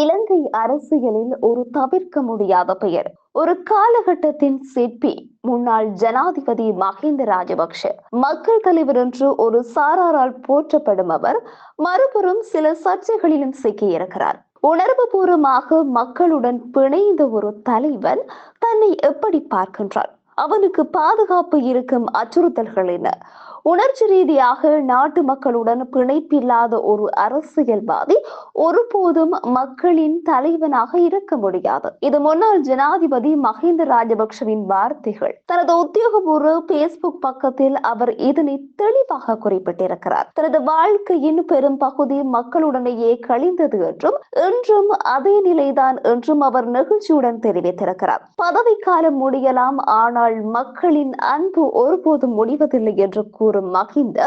இலங்கை அரசியலில் ஒரு தவிர்க்க முடியாத பெயர். ஒரு காலகட்டத்தின் சிற்பி முன்னாள் ஜனாதிபதி மஹிந்த ராஜபக்ஷ. மக்கள் தலைவர் என்று ஒரு சாராரால் போற்றப்படும் அவர் மறுபுறம் சில சர்ச்சைகளிலும் சிக்கியிருக்கிறார். உணர்வு பூர்வமாக மக்களுடன் பிணைந்த ஒரு தலைவன் தன்னை எப்படி பார்க்கின்றார்? அவனுக்கு பாதுகாப்பு இருக்கும் அச்சுறுத்தல்கள் என்ன? உணர்ச்சி ரீதியாக நாட்டு மக்களுடன் பிணைப்பில்லாத ஒரு அரசியல்வாதி ஒருபோதும் மக்களின் தலைவனாக இருக்க முடியாது. இது முன்னாள் ஜனாதிபதி மஹிந்த ராஜபக்சவின் வார்த்தைகள். தனது உத்தியோகபூர்வ பேஸ்புக் பக்கத்தில் அவர் இதனை தெளிவாக குறிப்பிட்டிருக்கிறார். தனது வாழ்க்கையின் பெரும் பகுதி மக்களுடனேயே கழிந்தது என்றும் இன்றும் அதே நிலைதான் என்றும் அவர் நெகிழ்ச்சியுடன் தெரிவித்திருக்கிறார். பதவிக்காலம் முடியலாம் ஆனால் ஆனால் மக்களின் அன்பு ஒருபோதும் முடிவதில்லை என்று கூறும் மகிந்த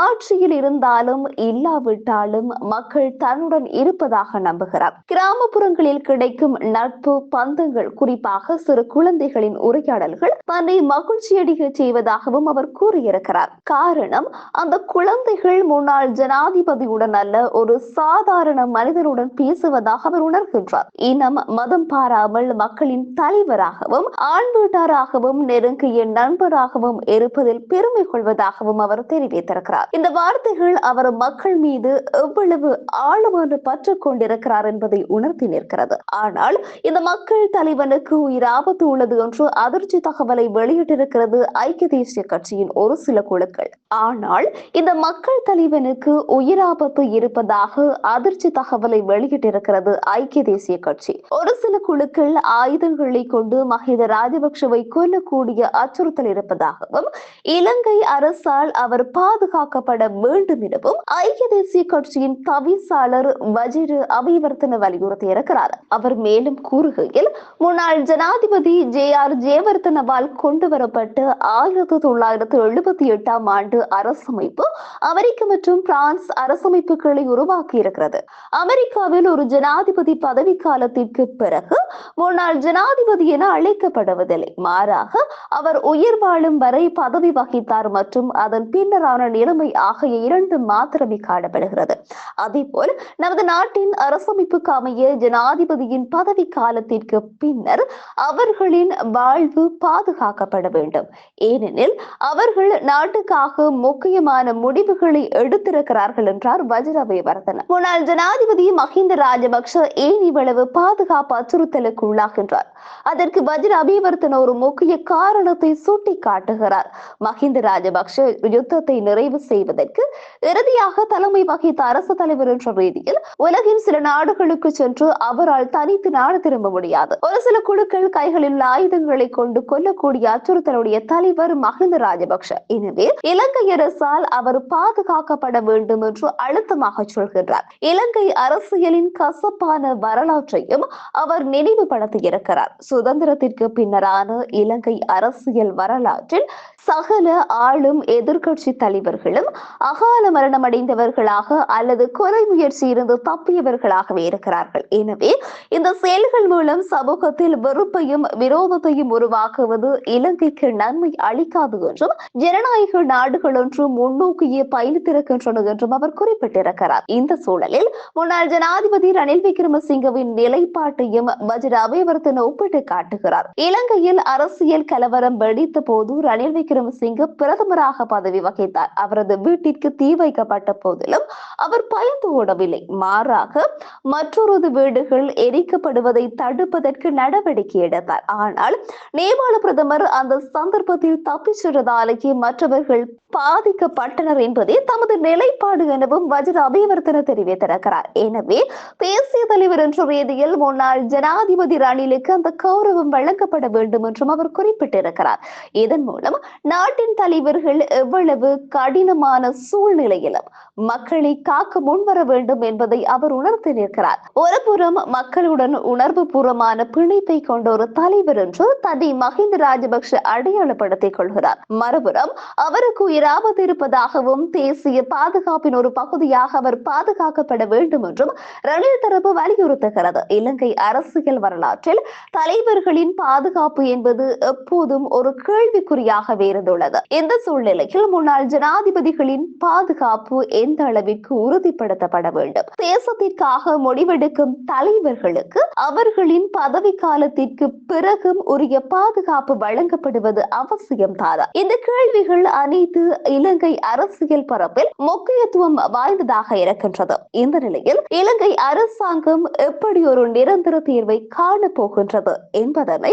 ஆட்சியில் இருந்தாலும் இல்லாவிட்டாலும் மக்கள் தன்னுடன் இருப்பதாக நம்புகிறார். கிராமப்புறங்களில் கிடைக்கும் நட்பு பந்தங்கள் குறிப்பாக சிறு குழந்தைகளின் உரையாடல்கள் தன்னை மகிழ்ச்சியடைய செய்வதாகவும் அவர் கூறியிருக்கிறார். காரணம் அந்த குழந்தைகள் முன்னாள் ஜனாதிபதியுடன் அல்ல ஒரு சாதாரண மனிதனுடன் பேசுவதாக அவர் உணர்கின்றார். இனம் மதம் பாராமல் மக்களின் தலைவராகவும் ஆண் வீட்டாராகவும் நண்பராகவும் நெருங்கிய நண்பராகவும் இருப்பதில் பெருமை கொள்வதாகவும் அவர் தெரிவித்திருக்கிறார். இந்த வார்த்தைகள் அவர் மக்கள் மீது எவ்வளவு ஆழமான பற்று கொண்டிருக்கிறார் என்பதை உணர்த்தி நிற்கிறது. ஆனால் இந்த மக்கள் தலைவனுக்கு உயிர் ஆபத்து உள்ளது என்று அதிர்ச்சி தகவலை வெளியிட்டிருக்கிறது ஐக்கிய தேசிய கட்சியின் ஒரு சில குழுக்கள். ஆனால் இந்த மக்கள் தலைவனுக்கு உயிர் ஆபத்து இருப்பதாக அதிர்ச்சி தகவலை வெளியிட்டிருக்கிறது ஐக்கிய தேசிய கட்சி. ஒரு சில குழுக்கள் ஆயுதங்களை கொண்டு மஹித ராஜபக்சவை கொல்ல கொல்லக்கூடிய அச்சுறுத்தல் இருப்பதாகவும் இலங்கை அரசால் அவர் பாதுகாக்கப்பட வேண்டும் எனவும் ஐக்கிய தேசிய கட்சியின் தவிசாளர் வஜிரு அபிவர்த்தன வலியுறுத்தி இருக்கிறார். அவர் மேலும் கூறுகையில் முன்னாள் ஜனாதிபதி ஜே ஆர் ஜெயவர்தனவால் கொண்டு வரப்பட்ட ஆயிரத்தி தொள்ளாயிரத்தி எழுபத்தி எட்டாம் ஆண்டு அரசமைப்பு அமெரிக்க மற்றும் பிரான்ஸ் அரசமைப்புகளை உருவாக்கி இருக்கிறது. அமெரிக்காவில் ஒரு ஜனாதிபதி பதவி காலத்திற்கு பிறகு முன்னாள் ஜனாதிபதி என அழைக்கப்படுவதில்லை. மாறாக அவர் உயிர் வாழும் வரை பதவி வகித்தார் மற்றும் அதன் பின்னரான நிலைமை ஆகிய இரண்டு மாத்திரமே காணப்படுகிறது. அதேபோல் நமது நாட்டின் அரசமைப்புக்கு அமைய ஜனாதிபதியின் பதவி காலத்திற்கு பின்னர் அவர்களின் வாழ்வு பாதுகாக்கப்பட வேண்டும். ஏனெனில் அவர்கள் நாட்டுக்காக முக்கியமான முடிவுகளை எடுத்திருக்கிறார்கள் என்றார் வஜ்ரவேவர்தன. முன்னாள் ஜனாதிபதி மஹிந்த ராஜபக்ஷ ஏன் இவ்வளவு பாதுகாப்பு அச்சுறுத்தலுக்கு உள்ளாகின்றார்? அதற்கு வஜ்ர அபிவர்த்தன ஒரு முக்கிய காரணத்தை சுட்டி காட்டுகிறார் மஹிந்த ராஜபக்ஷ யுத்தத்தை நிறைவு செய்வதற்கு இறுதியாக தலைமை வகித்த அரசு தலைவர் என்ற ரீதியில் உலகின் சில நாடுகளுக்கு சென்று அவரால் தனித்து நாடு திரும்ப முடியாது. ஒரு சில குழுக்கள் கைகளில் ஆயுதங்களை கொண்டு கொல்லக்கூடிய அச்சுறுத்தலுடைய தலைவர் மஹிந்த ராஜபக்ஷ. எனவே இலங்கை அரசால் அவர் பாதுகாக்கப்பட வேண்டும் என்று அழுத்தமாக சொல்கின்றார். இலங்கை அரசியலின் கசப்பான வரலாற்றையும் அவர் நினைவுபடுத்தியிருக்கிறார் சுதந்திரத்திற்கு பின்னரான இலங்கை இலங்கை அரசியல் வரலாற்றில் சகல ஆளும் எதிர்கட்சி தலைவர்களும் அகால மரணம் அடைந்தவர்களாக அல்லது கொலை முயற்சி இருந்து தப்பியவர்களாகவே இருக்கிறார்கள். எனவே இந்த செயல்கள் மூலம் சமூகத்தில் வெறுப்பையும் விரோதத்தையும் உருவாக்குவது இலங்கைக்கு நன்மை அளிக்காது என்றும் ஜனநாயக நாடுகள் ஒன்றும் முன்னோக்கியே பயணித்திருக்கின்றன என்றும் அவர் குறிப்பிட்டிருக்கிறார். இந்த சூழலில் முன்னாள் ஜனாதிபதி ரணில் விக்ரமசிங்கவின் நிலைப்பாட்டையும் பஜ்ரா அபயவர்த்தன ஒப்பிட்டு காட்டுகிறார். இலங்கையில் அரசியல் அரசியல் கலவரம் வெடித்த போது ரணில் விக்ரமசிங்க பிரதமராக பதவி வகித்தார். அவரது வீட்டிற்கு தீ வைக்கப்பட்ட போதிலும் அவர் பயந்து ஓடவில்லை. மாறாக மற்றொரு வீடுகள் எரிக்கப்படுவதை தடுப்பதற்கு நடவடிக்கை எடுத்தார். ஆனால் நேபாள பிரதமர் அந்த சந்தர்ப்பத்தில் தப்பிச் சென்றதாலேயே மற்றவர்கள் பாதிக்கப்பட்டனர் என்பதே தமது நிலைப்பாடு எனவும் வஜ்ர அபிவர்த்தன தெரிவித்திருக்கிறார். எனவே தேசிய தலைவர் என்ற ரீதியில் முன்னாள் ஜனாதிபதி ரணிலுக்கு அந்த கௌரவம் வழங்கப்பட வேண்டும் என்றும் அவர் குறிப்பிட்டிருக்கிறார். இதன் மூலம் நாட்டின் தலைவர்கள் எவ்வளவு கடினமான சூழ்நிலையிலும் மக்களை காக்க முன்வர வேண்டும் என்பதை அவர் உணர்த்தி நிற்கிறார். ஒருபுறம் மக்களுடன் உணர்வு பூர்வமான பிணைப்பை கொண்ட ஒரு தலைவர் என்று தன்னை மஹிந்த ராஜபக்ஷ அடையாளப்படுத்திக் கொள்கிறார். மறுபுறம் அவருக்கு உயிராபத்து இருப்பதாகவும் தேசிய பாதுகாப்பின் ஒரு பகுதியாக அவர் பாதுகாக்கப்பட வேண்டும் என்றும் ரணில் தரப்பு வலியுறுத்துகிறது. இலங்கை அரசியல் வரலாற்றில் தலைவர்களின் பாதுகாப்பு என்பது எப்போதும் ஒரு கேள்விக்குறியாக இருந்துள்ளது இந்த சூழ்நிலையில் முன்னாள் ஜனாதிபதிகளின் பாதுகாப்பு எந்த அளவிற்கு உறுதிப்படுத்தப்பட வேண்டும்? தேசத்திற்காக முடிவெடுக்கும் தலைவர்களுக்கு அவர்களின் பதவி காலத்திற்கு பிறகும் உரிய பாதுகாப்பு வழங்கப்படுவது அவசியம் தானா? இந்த கேள்விகள் அனைத்து இலங்கை அரசியல் பரப்பில் முக்கியத்துவம் வாய்ந்ததாக இருக்கின்றது. இந்த நிலையில் இலங்கை அரசாங்கம் எப்படி ஒரு நிரந்தர தீர்வை காண போகின்றது என்பதனை